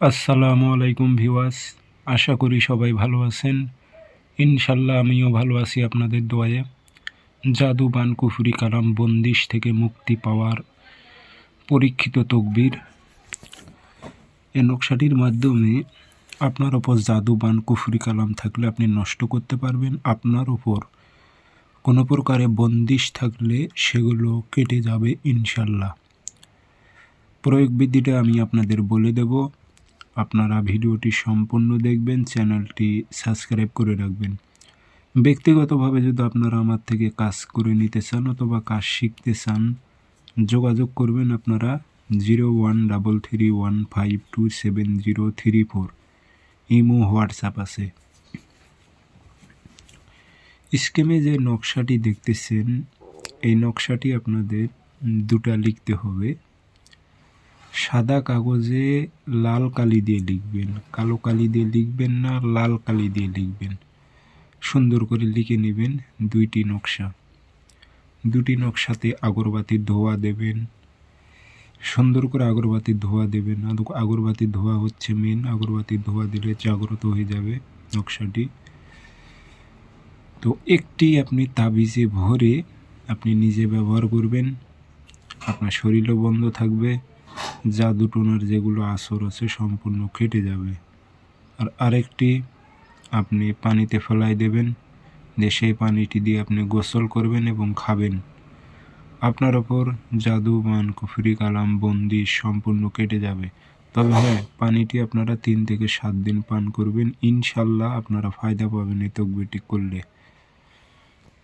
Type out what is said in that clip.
আসসালামু আলাইকুম ভিওয়াস আশা করি সবাই ভালো আছেন। ইনশাল্লাহ আমিও ভালো আছি আপনাদের দোয়ায়। জাদু বান কুফুরি কালাম বন্দিশ থেকে মুক্তি পাওয়ার পরীক্ষিত তকবির। এ নকশাটির মাধ্যমে আপনার ওপর জাদু বান কুফুরি কালাম থাকলে আপনি নষ্ট করতে পারবেন। আপনার ওপর কোনো প্রকারে বন্দিশ থাকলে সেগুলো কেটে যাবে ইনশাল্লাহ প্রয়োগ বিধিটা আমি আপনাদের বলে দেব। আপনারা ভিডিওটি সম্পূর্ণ দেখবেন, চ্যানেলটি সাবস্ক্রাইব করে রাখবেন। ব্যক্তিগতভাবে যদি আপনারা আমার থেকে কাজ করে নিতে চান অথবা কাজ শিখতে চান, যোগাযোগ করবেন আপনারা zero one double three one five two seven zero three four. Imo, WhatsApp আছে। স্কেমে যে নকশাটি দেখতেছেন, এই নকশাটি আপনাদের দুটা লিখতে হবে। সাদা কাগজে লাল কালি দিয়ে লিখবেন, কালো কালি দিয়ে লিখবেন না লাল কালি দিয়ে লিখবেন। সুন্দর করে লিখে নেবেন দুইটি নকশা। দুটি নকশাতে আগরবাতির ধোয়া দেবেন। সুন্দর করে আগরবাতির ধোয়া দেবেন। আগরবাতির ধোয়া হচ্ছে মেন আগরবাতির ধোয়া দিলে জাগ্রত হয়ে যাবে নকশাটি। তো একটি আপনি তাবিজে ভরে আপনি নিজে ব্যবহার করবেন, আপনার শরীরও বন্ধ থাকবে। জাদুটোনার যেগুলো আসর আছে সম্পূর্ণ কেটে যাবে। আর আরেকটি, আপনি পানিতে ফেলাই দেবেন যে সেই পানিটি দিয়ে আপনি গোসল করবেন এবং খাবেন। আপনার ওপর জাদু মান কুফরি, কালাম, বন্দি সম্পূর্ণ কেটে যাবে। তবে হ্যাঁ পানিটি আপনারা তিন থেকে সাত দিন পান করবেন। ইনশাল্লাহ আপনারা ফায়দা পাবেন এই তকবিটি করলে।